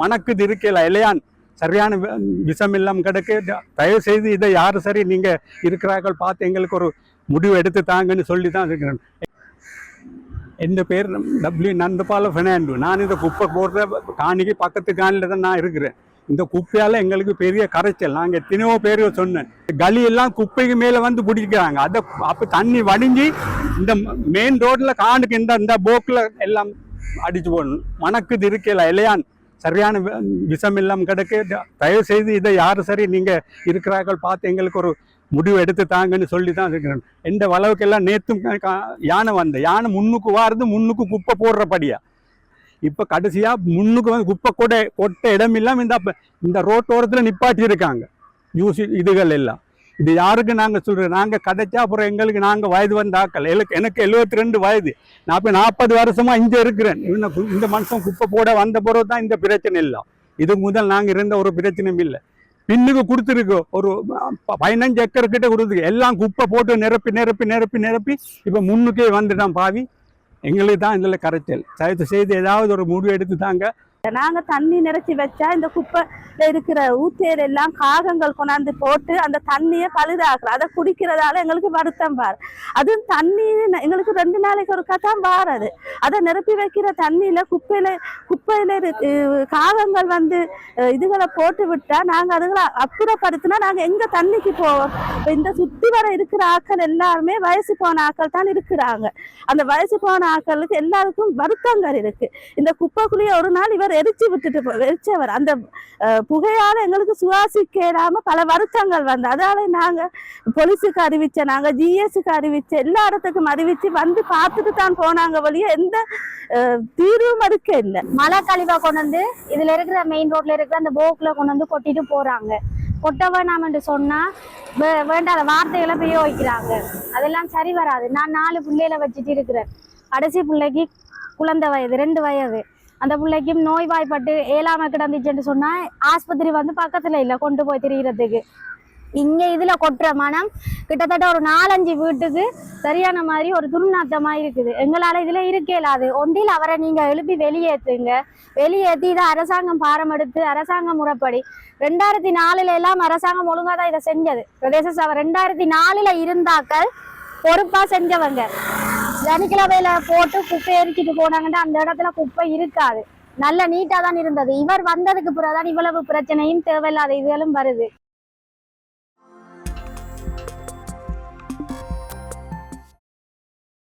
மணக்குது இருக்கல இலையான் சரியான விஷம் இல்லாம கிடக்கு. தயவு செய்து இதை யார் சரி நீங்க இருக்கிறார்கள் பார்த்து எங்களுக்கு ஒரு முடிவு எடுத்து தாங்கன்னு சொல்லி தான் இருக்கிறேன். என் பேர்? டபிள்யூ நந்தபால ஃபினாண்டு நான் இந்த குப்பை போடுற காணிக்கு பக்கத்து காணில தான் நான் இருக்கிறேன். இந்த குப்பையால் எங்களுக்கு பெரிய கரைச்சல். நாங்கள் எத்தனையோ பேர் சொன்னேன். கலியெல்லாம் குப்பைக்கு மேலே வந்து பிடிக்கிறாங்க. அதை அப்போ தண்ணி வடிஞ்சு இந்த மெயின் ரோட்டில் காணுக்கு இந்த இந்த போக்கில் எல்லாம் அடிச்சு போடணும். மணக்குது இருக்கல இலையான் சரியான வி- விஷம் இல்லாமல் கிடக்கு. தயவு செய்து இதை யார் சரி நீங்கள் இருக்கிறார்கள் பார்த்து எங்களுக்கு ஒரு முடிவு எடுத்து தாங்கன்னு சொல்லி தான் இருக்கிறேன். எந்த வளவுக்கெல்லாம் நேத்தும் கா- யானை வந்த யானை முன்னுக்கு வாருது முன்னுக்கு குப்பை போடுறபடியா. இப்போ கடைசியாக முன்னுக்கு வந்து குப்பை கொடை கொட்ட இடம் இல்லாமல் இந்த இந்த ரோட்டோரத்தில் நிப்பாட்டி இருக்காங்க யூஸ் இதுகள் எல்லாம். இது யாருக்கு நாங்கள் சொல்கிறோம் நாங்கள் கிடைச்சா அப்புறம் எங்களுக்கு நாங்கள் வயது வந்த ஆக்கள் எனக்கு எனக்கு எழுபத்தி ரெண்டு வயது. நான் இப்போ நாற்பது வருஷமாக இங்கே இருக்கிறேன். இன்னும் இந்த மனுஷன் குப்பை போட வந்த பிறகு தான் இந்த பிரச்சனை இல்லை. இதுக்கு முதல் நாங்கள் இருந்த ஒரு பிரச்சனையும் இல்லை. பின்னுக்கு கொடுத்துருக்கு. ஒரு ப- பதினஞ்சு ஏக்கர் கிட்ட கொடுத்துருக்கு. எல்லாம் குப்பை போட்டு நிரப்பி நிரப்பி நிரப்பி நிரப்பி இப்போ முன்னுக்கே வந்துட்டான் பாவி. எங்களுக்கு தான் இதில் கரைச்சல். தயவு செய்து ஏதாவது ஒரு முடிவு எடுத்து தாங்க நாங்க தண்ணி நிறைச்சி வச்சா இந்த குப்பைல இருக்கிற ஊத்தேர் எல்லாம் காகங்கள் கொண்டாந்து போட்டு அந்த தண்ணியை பழுதாக்குறோம் அதை குடிக்கிறதால எங்களுக்கு வருத்தம் பார். அதுவும் தண்ணி எங்களுக்கு ரெண்டு நாளைக்கு ஒருக்கா தான் வாரது அதை. நிரப்பி வைக்கிற தண்ணியில குப்பையில குப்பையில இருக்கு காகங்கள் வந்து இதுகளை போட்டு விட்டா நாங்க அதுகளை அப்புறப்படுத்தினா நாங்க எங்க தண்ணிக்கு போவோம் இந்த சுத்தி வர இருக்கிற ஆக்கள் எல்லாருமே வயசு போன ஆக்கள் தான் இருக்கிறாங்க. அந்த வயசு போன ஆட்களுக்கு எல்லாருக்கும் வருத்தங்கள் இருக்கு. இந்த குப்பைக்குள்ளேயே ஒரு நாள் இவர் எரிச்சு விட்டுட்டு போ- எரிச்சவர். அந்த புகையால் புகையால எங்களுக்கு சுவாசிக்கலாம பல வருத்தங்கள் வந்து. அதனால நாங்க போலீஸுக்கு அறிவிச்ச நாங்க ஜிஎஸ்க்கு அறிவிச்ச எல்லா இடத்துக்கும் அறிவிச்சு வந்து பார்த்துட்டு தான் போனாங்க வழிய எந்த தீர்வும் எடுக்க இல்லை. மழை கழிவா கொண்டு வந்து இதுல இருக்கிற மெயின் ரோட்ல இருக்கிற அந்த போக்குல கொண்டு வந்து கொட்டிட்டு போறாங்க. கொட்ட வேணாம் என்று சொன்னா வே- வேண்டாத வார்த்தைகளை பிரயோகிக்கிறாங்க. அதெல்லாம் சரி வராது. நான் நாலு பிள்ளைகளை வச்சுட்டு இருக்கிறேன். கடைசி பிள்ளைக்கு குழந்தை வயது ரெண்டு வயது. அந்த பிள்ளைக்கும் நோய்வாய்ப்பட்டு ஏழாம கிடந்துச்சுன்னு சொன்னா ஆஸ்பத்திரி வந்து பக்கத்துல இல்லை கொண்டு போய் திரிகிறதுக்கு இங்க இதுல கொட்டுற மனம் கிட்டத்தட்ட ஒரு நாலஞ்சு வீட்டுக்கு சரியான மாதிரி ஒரு துர்நாத்தமா இருக்குது. எங்களால இதுல இருக்க இயலாது ஒன்றில் அவரை நீங்க எழுப்பி வெளியேற்றுங்க. வெளியேற்றி இதை அரசாங்கம் பாரம் எடுத்து அரசாங்க முறைப்படி. ரெண்டாயிரத்தி நாலுல எல்லாம் அரசாங்கம் ஒழுங்கா தான் இதை செஞ்சது. பிரதேச சபை ரெண்டாயிரத்தி நாலுல இருந்தாக்கள் பொறுப்பா செஞ்சவங்க. சனிக்கிழமையில போட்டு குப்பை எரிச்சிட்டு போனாங்கன்னா அந்த இடத்துல குப்பை இருக்காது. நல்ல நீட்டா தான் இருந்தது. இவர் வந்ததுக்கு பிறகுதான் இவ்வளவு பிரச்சனையும் தேவையில்லாத இதுகளும் வருது.